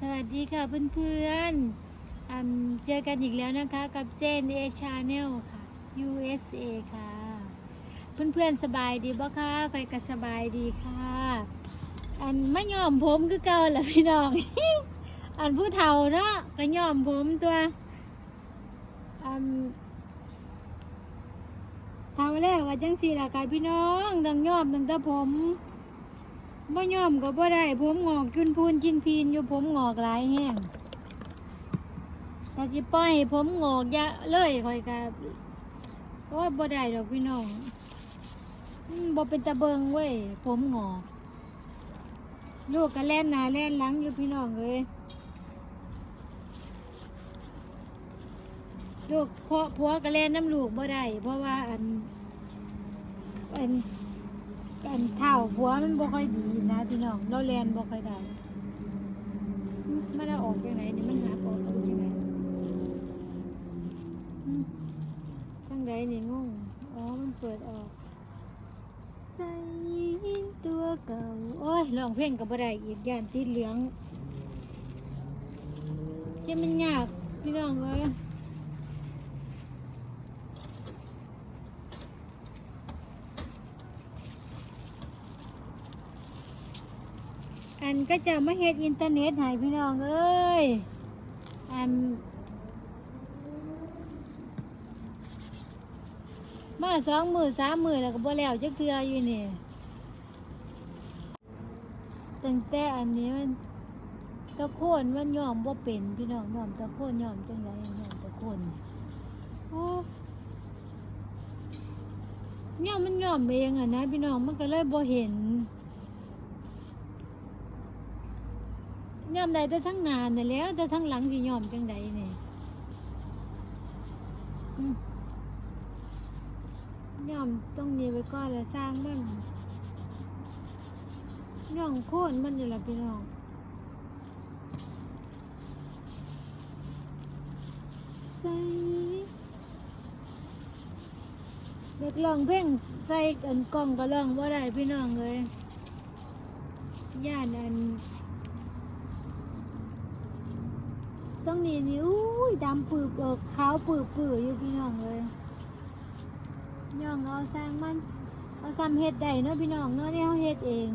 สวัสดีค่ะเพื่อนๆอืมเจอกันอีกแล้วนะคะกับเจนเอชาแนลค่ะ USA ค่ะ เพื่อนๆสบายดีบ่คะใครก็สบายดีค่ะ อันไม่ยอมผมคือเก่าแหละพี่น้อง อันผู้เฒ่าเนาะก็ยอมผมตัวอันเฒ่าแล้วว่าจังสีละค่ะพี่น้องต้องยอมต้องแต่ผม บ่ยอมก็บ่ได้ ผมงอกจุนพูนจินพีนอยู่ผมงอกหลายแห้งแต่สิปล่อยให้ผมงอกยะเลยคอยก็โอ้ยบ่ได้ดอกพี่น้องอืมบ่เป็นตะเบิงเว้ยผมงอก ลูกก็แล่นหน้าแล่นหลังอยู่พี่น้องเลยลูกพ่อผัวก็แล่นน้ำลูกบ่ได้เพราะว่าอันอัน อันเท้าผัวมันบ่ค่อยดีนะพี่น้องเราแลนบ่ค่อยได้มันเอาออกยังไงนี่มันหาออกยังไงอืมจังไดนี่งงอ๋อมันเปิดออกใส่ตัวเก่าโอ้ยร้องเพลงกับบ่ได้อีกย่านติดเหลืองจะมันยากพี่น้องเอ้ย อันก็จะมาเฮ็ดอินเทอร์เน็ตให้พี่น้องเอ้ยอันมาสองมือสามมือแล้วก็บ่แล้วจักเทื่ออยู่นี่ตั้งแต่อันนี้มันตะโคนมันยอมบ่เป็นพี่น้องยอมตะโคนยอมจังไดยอมตะโคนโอ้ยอมมันยอมเองอะนะพี่น้องมันก็เลยบ่เห็น ยอมได้แต่ทั้งนานน่ะแหล้วแต่ทั้งหลังสิยอมจังไดนี่อืมย่อมต้องนี้ไว้ก่อนแล้วสร้างมันย่องโค่นมันอยู่ละพี่น้องใส่เด็กลองเพ่งใส่กันกล่องก็ลองว่าได้พี่น้องเลยย่านอันต้อ งนี้นี่อุ้ยดำปืบเออขาวปืบปืบอยู่พี่น้องเลยย่องเอาสร้างมันเอาซ้ำเฮ็ดได้เนาะพี่น้องเนาะที่เขาเฮ็ดเอง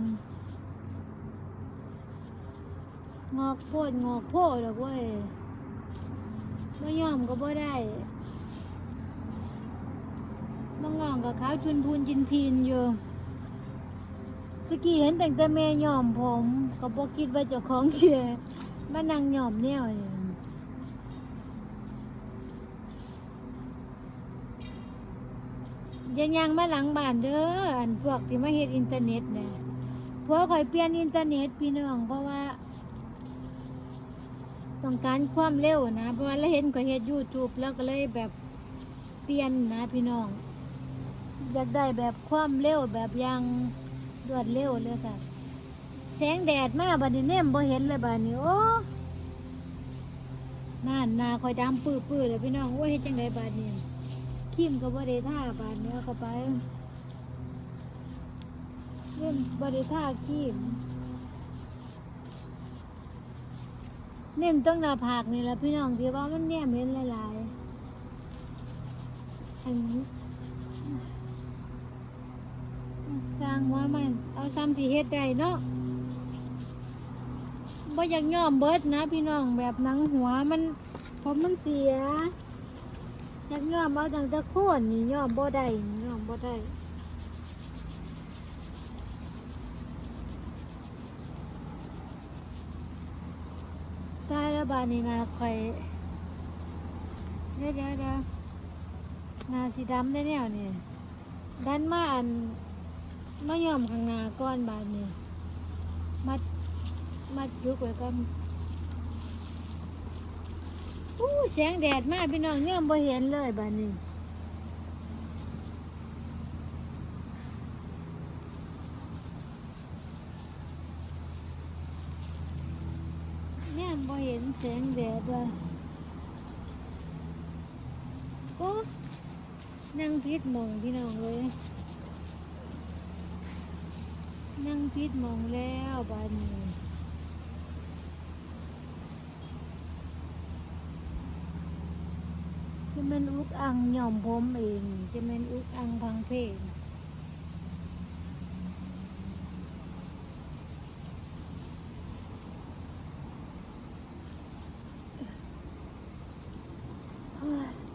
งอกโพดงอกโพดดอกเว้ยไม่ยอมก็บ่ได้มางองกับขาวชุนพูนจินพีนอยู่ตะกี้เห็นแต่งแต่แม่ยอมผมก็บ่คิดว่าเจ้าของเสียมานั่งยอมแน ยังยังมาหลังบ้านเด้ออันพวกที่มาเฮ็ดอินเทอร์เน็ตเนี่ยพวกข่อยเปลี่ยนอินเทอร์เน็ตพี่น้องเพราะว่า ต้องการความเร็วนะ เพราะว่าเราเห็นข่อเฮ็ดยูทูบแล้วก็เลยแบบเปลี่ยนนะพี่น้อง อยากได้แบบความเร็วแบบยังรวดเร็วเลยค่ะ แสงแดดมาบัดนี้เนมบ่เห็นเลยบัดนี้โอ้น่านนาคอยดำปื้อๆเลยพี่น้องโอ้เฮ็ดจังไดบัดนี้ คิมก็บ่ได้ท่าบานเนื้อเข้าไปเล่นบ่ได้ท่าคิมเน้นต้องหน้าผากนี่แหละพี่น้องที่ว่ามันแนมเห็นหลายๆอันนี้สร้างว่ามัน เอาซ้ำที่เฮ็ดได้เนาะบ่อยากย่อมเบิดนะ พี่น้องแบบหนังหัวมันผมมันเสีย ยากยอมเอาจังตะโคนนี่ยอมบ่ได้นี่ยอมบ่ได้ตายแล้วบานนี้นะข่อยเดี๋ยวเดี๋ยวเดี๋ยวนาสีดำได้แนวนี่ดันมาอันมายอมข้างหน้าก้อนบานนี้มัดมัดยุกไว้ก็ อู้แสงแดดมากพี่น้องเนี่ยบ่เห็นเลยบ้านนี้เนี่ยบ่เห็นแสงแดดว่ะโอ้นั่งพิษมองพี่น้องเลย นั่งพิษมองแล้วบ้านนี้ จะเป็นอุกอังหย่อมผมเอง จะเป็นอุกอังพังเพลง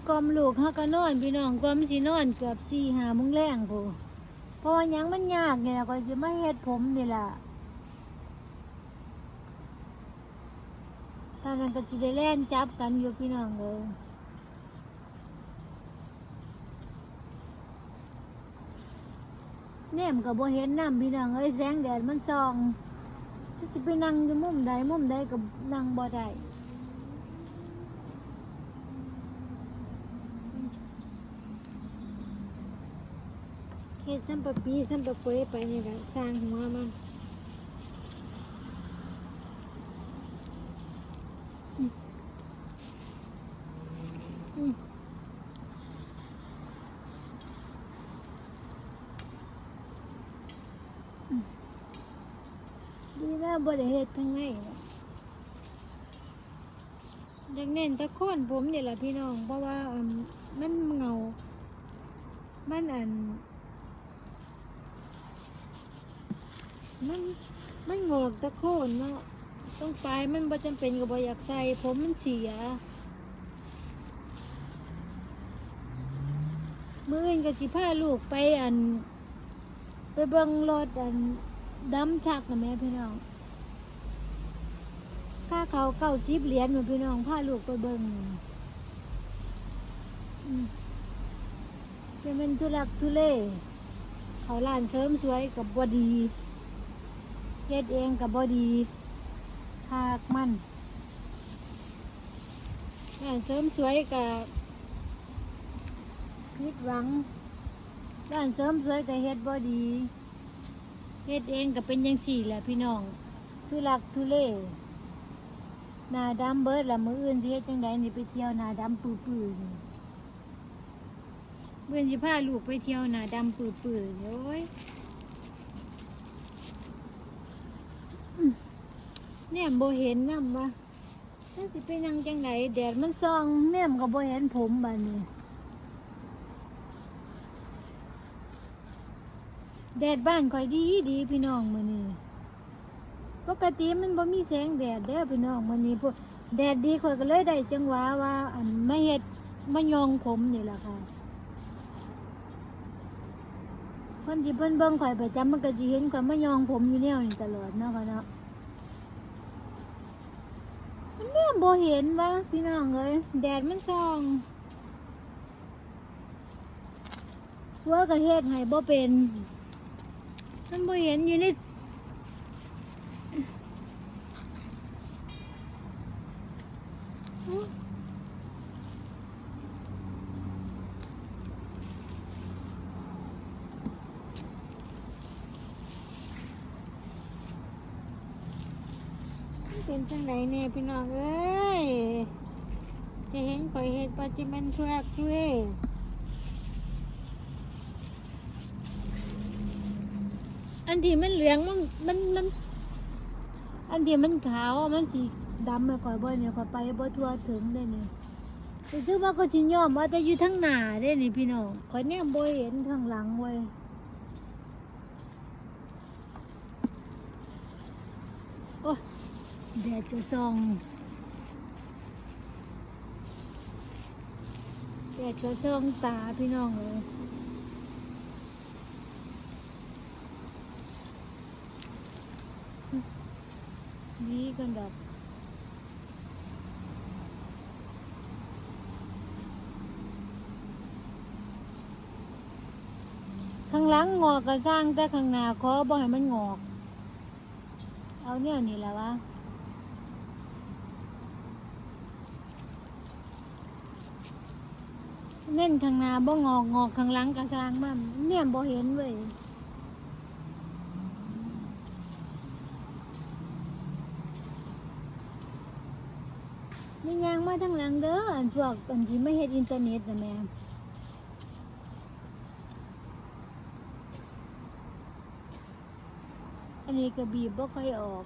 กลอมลูกเขาก็นอนพี่น้องกอมสินอนเกือบสี่หามุงแรงพูเพราะยังมันยากเนี่ยก็จะมาเฮ็ดผมนี่ล่ะตอนนั้นก็สิได้แล่นจับกันอยู่พี่น้องเลย แนมก็บ่เห็นน้ำพี่น้องเอ้ยแสงแดดมันส่องจะไปนั่งอยู่มุมใดมุมใดก็นั่งบ่ได้เฮ็ดซ้ำปะปีซ้ำปะเปยไปนี่ก็สร้างหัวมันอืมอืมอืมดีแล้ว บ่ได้เฮ็ดทั้งไงอยากเน้นตะโคนผมเนี่ยแหละพี่น้อง เพราะว่ามันเงา มันอัน มันมันงอกตะโคนเนาะต้องปลายมันบ่จำเป็นก็บ่อยากใส่ผมมันเสียมื้ออื่นก็สิพาลูกไปอัน ไปเบิ่งรถอันดำชักนะแม่พี่น้อง ค่าเขาเก้าสิบเหรียญหนูพี่น้องพาลูกไปเบิ่งจะเป็นทุลักทุเลเขาร้านเสริมสวยกับบอดีเฮ็ดเองกับบอดีคากมันร้านเสริมสวยกับพิดหวังร้านเสริมสวยกับเฮ็ดบอดีเฮ็ดเองกับเป็นยังสี่แหละพี่น้องทุลักทุเลห นาดำเบิดละมืออื่นสิเฮ็ดจังใดนี่ไปเที่ยวนาดำปื้อๆนี่เมื่อสิพาลูกไปเที่ยวนาดำปื้อๆนี่โอ้ยเนี่ยโบเห็นน้ำวะถ้าสิไปนั่งจังไหนแดดมันส่องเนี่ยมก็โบเห็นผมบานี้แดดบ้านคอยดีดีพี่น้องมือนี้ ปกติมันบ่มีแสงแดดเด้อพี่น้องมือนี้พวกแดดดีคอยก็เลยได้จังหวะว่าอันไม่เห็ดมายองผมนี่แหละค่ะคนที่เพิ่นเบิ่งข่อยประจำมันก็สิเห็นข่อยมายองผมอยู่แนวนี้ตลอดเนาะค่ะเนาะมันเนี่ยโบเห็นวะพี่น้องเอ้ยแดดมันส่องว่ากระเฮ็ดให้บ่เป็นมันบ่เห็นอยู่ใน เป็นจังไดเนี่ยพี่น้องเอ้ย จะเห็นข่อยเฮ็ดปัจจุบันทุรักทุเลอันที่มันเหลืองมันมันมัน อันที่มันขาวมันสีดำอะข่อยบ่เนี่ยข่อยไปบ่ทั่วถึงได้เนี่ยรู้สึกว่าก็สิยอมว่าแต่อยู่ทั้งหน้าเด้นี่พี่น้องข่อยเนี่ยบ่เห็นข้างหลังเว้ยโอ้ย แดดจะส่องแดดจะส่องตาพี่น้องเลยนี่กันแบบข้างหลังงอกก็สร้างแต่ข้างหน้าขอบ่ให้มันงอก เอาเนี่ยนี่แหละวะ เน่นข้างหน้าบ่งอกงอกข้างหลังกระซางมันเนี่ยบ่เห็นเว้ยมียางมาทางหลังเด้ออันพวกอันที่ไม่เฮ็ดอินเทอร์เน็ตนะแม่อันนี้ก็บีบบ่ค่อยออก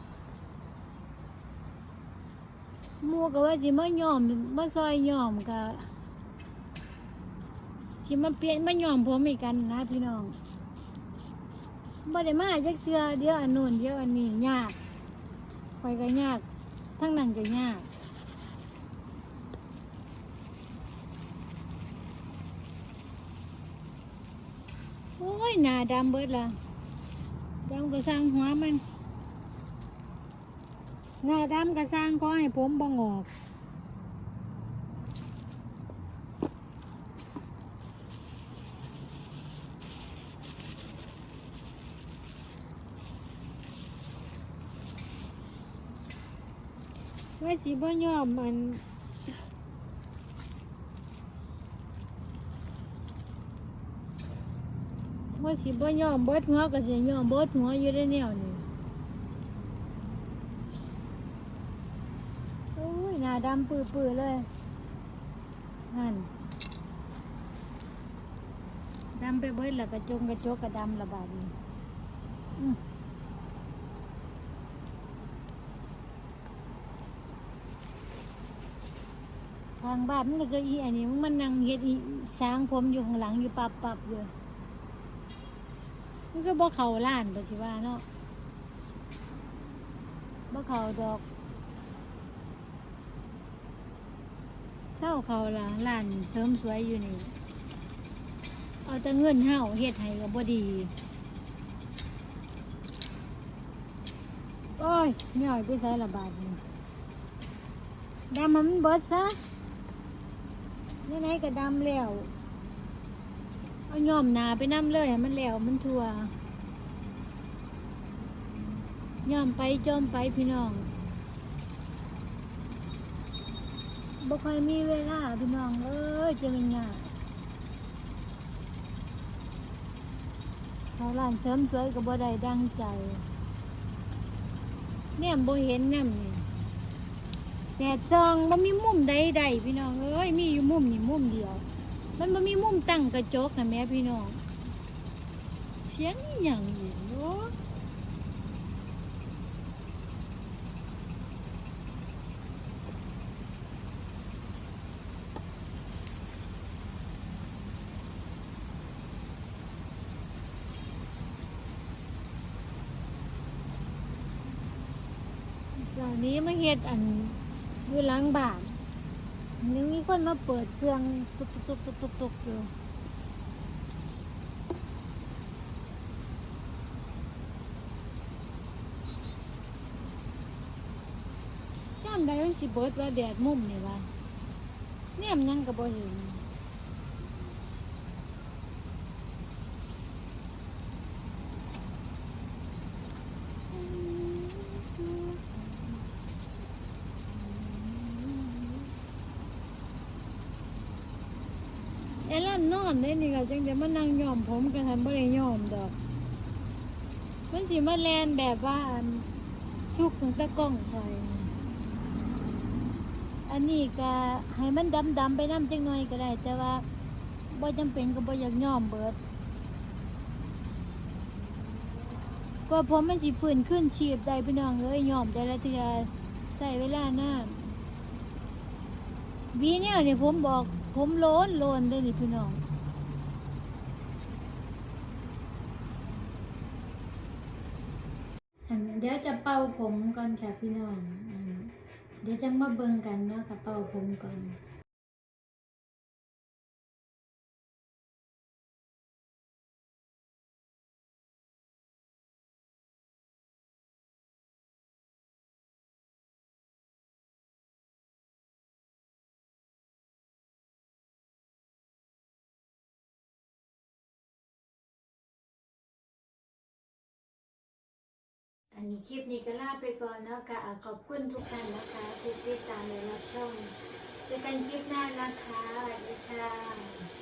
หมูก็ว่าสิมาย่อมมาซอยย่อมก็ สิมาเปลี่ยนมาย้อมผมอีกกันนะพี่น้องบ่ได้มาจักเทื่อเดี๋ยวอันนู้นเดี๋ยวอันนี้ยากไปก็ยาก ทั้งนั้นก็ยากโอ้ยหน้าดำเบิดละดำก็สร้างหัวมันหน้าดำก็สร้างขอให้ผมบ่งอก สิบ่ยอมมันว่าสิบ่ยอมเบิดหัวก็สิยอมเบิดหัวอยู่ได้แนวนี่โอ้ยหน้าดำปื้อๆเลยนั่นดำไปเบิดแล้วกระจงกระจกกระดำระบาดนี่อื้อทางบ้านมันก็จะอีอันนี้มันนั่งเฮ็ดอีสร้างผมอยู่ข้างหลังอยู่ปับปับอยู่มันก็บ่เข้าร้านบ่สิว่าเนาะบ่เข้าดอกเศร้าเขาละร้านเสริมสวยอยู่นี่ เอาแต่เงินเฮาเฮ็ดให้ก็บ่ดีโอ้ยไม่เอาไปใส่ละบาทนี่ดำมันเบิดซะ ไหนๆก็ดำแล้ว เอาย่อมหนาไปน้ำเลยให้มันแล้วมันทั่วย่อมไปจอมไปพี่น้องบ่ค่อยมีเวลาพี่น้องเอ้ยจะเป็นยากเขาร้านเสริมสวยก็บ่ได้ดังใจ เนี่ยบ่เห็นน้ำนี่ย แดดซองบ่มีมุมใดๆพี่น้องเอ้ยมีอยู่มุมนี่มุมเดียว มันบ่มีมุมตั้งกระจกนะแม่พี่น้อง เสียงอหย่างอยู่เนาะเสาร์นี้มาเฮ็ดอัน อยู่หล้างบ้านยังมีคนมาเปิดเครื่องตุกตุกตุกตุกตุกอยู่ย่ามใดมันสิเบิดว่าแดดมุมนี่วะเนี่ยมันยังกระโบเห็น ล่านนอนได้นี่ก็จังจะมานั่งยอมผมกันทันบ่ได้ยอมดอก มันสิมาแลนแบบว่าอันสุกของตะกล้องคอยอันนี้ก็ให้มันดำดำไปน้ำจังหน่อยก็ได้ แต่ว่าบ่จำเป็นก็บ่อยากย่อมเบิดก็ผมมันสิฟื้นขึ้นชีพได้พี่น้องเอ้ยย่อมแต่ละเทือใส่เวลาหน้าวีเนี่ยเนี่ยผมบอก ผมโลนโลนได้นี่พี่น้องเดี๋ยวจะเป่าผมก่อนค่ะพี่น้อง เดี๋ยวจะมาเบิ่งกันเนาะค่ะเป่าผมก่อน อันนี้คลิปนี้ก็ลาไปก่อนเนาะค่ะขอบคุณทุกท่านนะคะที่ติดตามและรับชมเจอกันคลิปหน้านะคะสวัสดีค่ะ